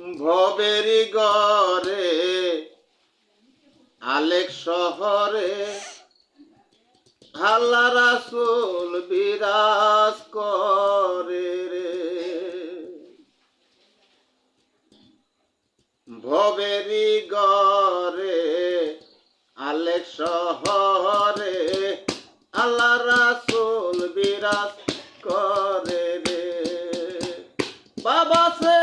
ভবেরি গরে আলেক শহরে আল্লাহ রাসুল বিরাজ করে রে। ভবেরি গরে আলেক শহরে আল্লাহ রাসুল বিরাজ করে রে। বাবা সে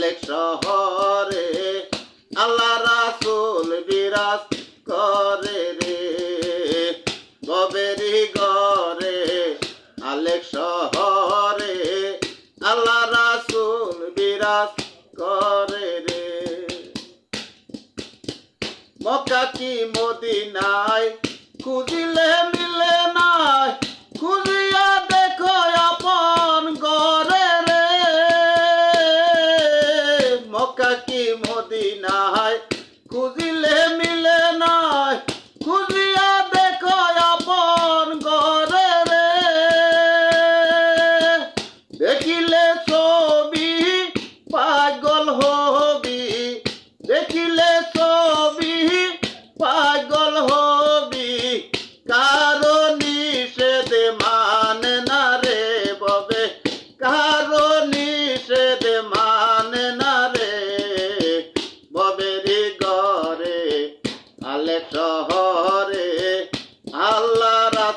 আলেক শহরে, আল্লাহ রাসুল বিরাজ করে রে। ববেরি গরে আলেক শহরে, আল্লাহ রাসুল বিরাজ করে রে। মক্কা কি মদিনায় খুঁজিলে মিলে নাই? খুঁজিলে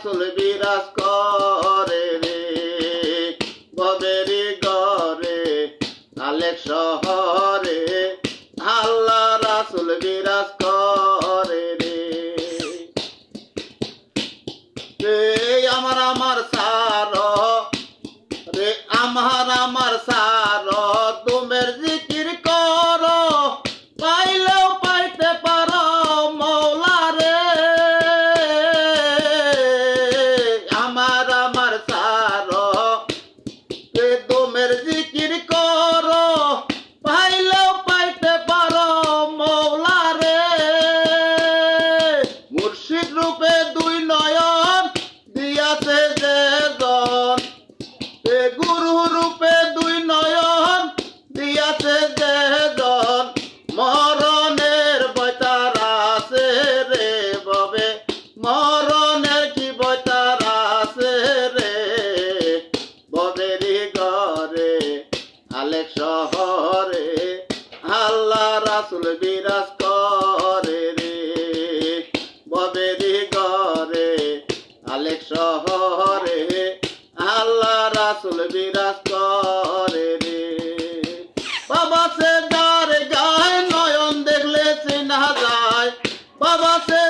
রাসুল বিরাজ করে রে ববেরি গরে আলেক শহরে। আল্লাহ রাসুল বিরাজ করে রে আমার আমার সার, রে আমার আমার সার। মরণের কি বৈতার আছে রে? ববেরি গরে আলেক শহরে, আল্লাহ রাসুল বিরাজ করে রে। ববেরি গরে আলেক শহরে, আল্লাহ রাসুল বিরাজ করে রে। বাবা সে যার গায় নয়ন দেখলে চিনা যায়, বাবা সে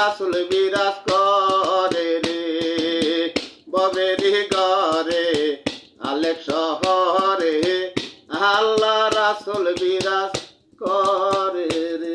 রাসুল বিরাজ করে রে। ববে গরে আলেক শহরে আল্লাহ রাসুল বিরাজ করে রে।